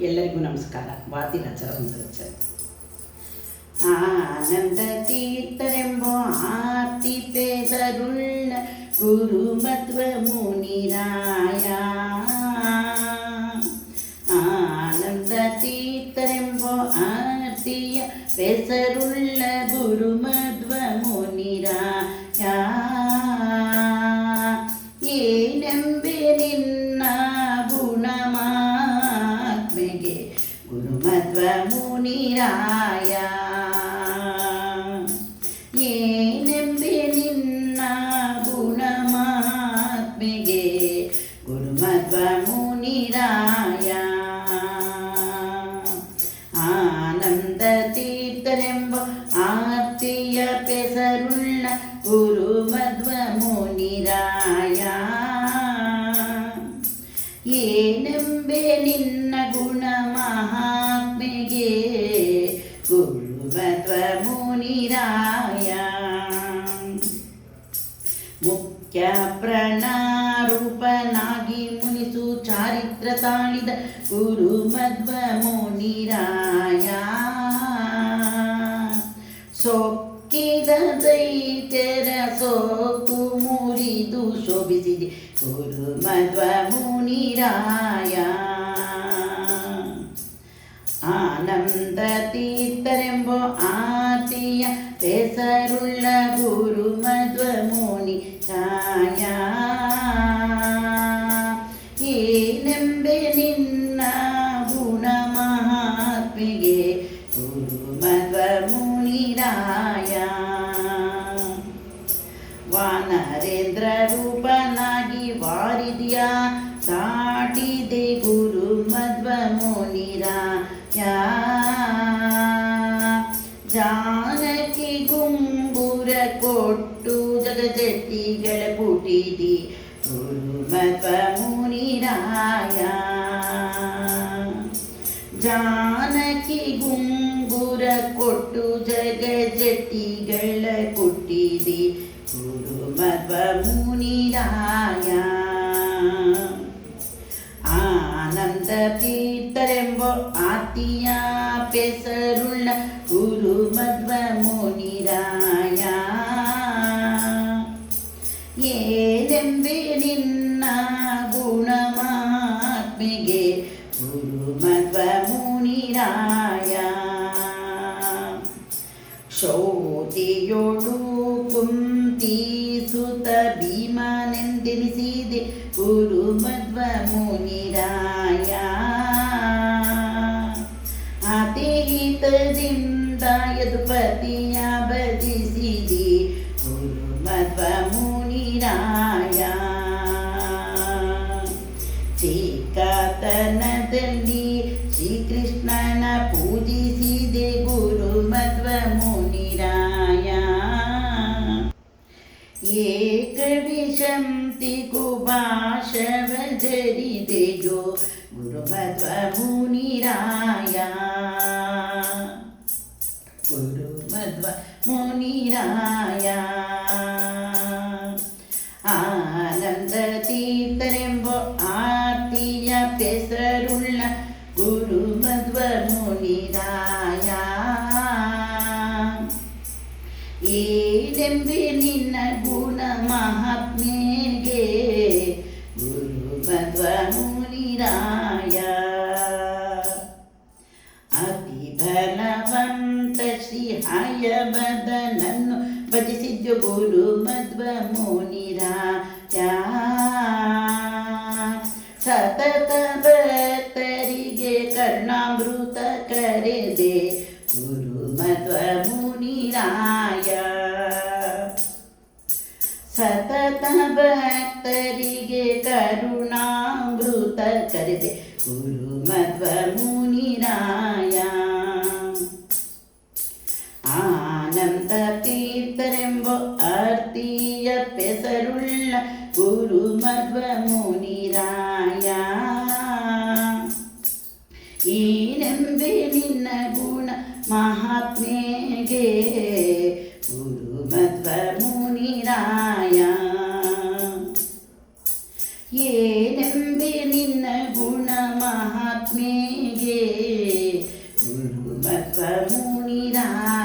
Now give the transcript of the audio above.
ಎಲ್ಲರಿಗೂ ನಮಸ್ಕಾರ ವಾದಿರಾಜರ ಒಂದು ಆನಂದ ತೀರ್ಥರೆಂಬೋ ಆರ್ತಿ ಪೇದರುಳ್ಳ ಗುರು ಮಧ್ವ ಮುನಿರಾಯ ಆನಂದ ತೀರ್ಥರೆಂಬೋ ಆರ್ತಿಯ ಪೆಸರುಳ್ಳ ಗುರು ಮಧ್ವ ಮುನಿರಾಯ ಗುಣಮಾತ್ಮೆಗೆ ಗುರುಮಧ್ವ ಮುನಿರಾಯ ಏನೆಂಬೆ ನಿನ್ನ ಗುಣಮಾತ್ಮೆಗೆ ಗುರುಮಧ್ವ ಮುನಿರಾಯ ಆನಂದ ತೀರ್ಥರೆಂಬ ಆರ್ತಿಯ ಪೆಸರುಳ್ಳ ಏನೆಂಬೆ ನಿನ್ನ ಗುಣ ಮಹಾತ್ಮೆಗೆ. ಗುರು ಮಧ್ವ ಮುನಿರಾಯ ಮುಖ್ಯ ಪ್ರಣಾರೂಪನಾಗಿ ಮುನಿಸು ಚಾರಿತ್ರ ತಾಳಿದ ಗುರು ಮಧ್ವ ಮುನಿರಾಯ ಸೊಕ್ಕಿದ ದೈತ್ಯರ ಸೋಕು ಮುರಿದು ಶೋಭಿಸಿದೆ ಗುರು ಮಧ್ವ ಮುನಿರಾಯ ಮಧ್ವ ತಾಯ. ಏನೆಂಬೆ ನಿನ್ನ ಗುಣ ಮಹಾತ್ಮೆಗೆ ಗುರು ಮಧ್ವ ಮುನಿರಾಯ. ವಾನರೇಂದ್ರ ರೂಪನಾಗಿ ವಾರಿದ್ಯ ಸಾಟಿದೆ ಗುರು ಮಧ್ವ ಮುನಿರಾಯ. ಜಾನಕಿ ಗುಂಗುರ ಕೊಟ್ಟು ಜಗಜತಿಗಳ ಪುಟಿದಿ ಗುರು ಮಧ್ವ ಮುನಿರಾಯ. ಜಾನಕಿ ಗುಂಗುರ ಕೊಟ್ಟು ಜಗಜಟಿಗಳ ಕೊಟ್ಟಿದೆ. ಗುರು ಮಧ್ವ ಮುನಿರಾಯ. ശോഭിതായ ശോതിയൊടു കുന്തിസുത ഭീമാനന്ദിനി സീതി ഗുരുമധ്വ മുനിരായ അതിഹിത പതിയാ ಶ್ರೀಕೃಷ್ಣನ ಪೂಜಿಸಿದೆ ಗುರು ಮಧ್ವ ಮುನಿರಾಯ ಏಕವಿಶಂತಿ ಕುಭಾಷವ ಜರಿದೆ ಜೋ ಗುರು ಮಧ್ವ ಮುನಿರಾಯ ಗುರು ಮಧ್ವ ಮುನಿರಾಯ ಗುರು ಮಧ್ವ ಮುನಿರಾಯ ಏನೆಂಬೆ ನಿನ್ನ ಗುಣ ಮಹಾತ್ಮೆಗೆ ಗುರು ಮಧ್ವ ಮುನಿರಾಯ ಅತಿ ಬಲವಂತ ಶ್ರೀ ಹಯಬದನನ್ನು ಭಜಿಸಿದ್ದು ಗುರು ಮಧ್ವ ಮುನಿರಾಯ ಸತತ ಭಕ್ತರಿಗೆ ಕರುಣಾಮೃತ ಕರೆದೆ ಗುರು ಮಧ್ವ ಮುನಿರಾಯ ಆನಂದ ತೀರ್ಥರೆಂಬ ಆರ್ತಿಯ ಪೆಸರುಳ್ಳ ಗುರು ಮಧ್ವ ಮುನಿರಾಯ ಏನೆಂಬೆ ನಿನ್ನ ಗುಣ ಮಹಾತ್ಮೆಗೆ 在梦里呢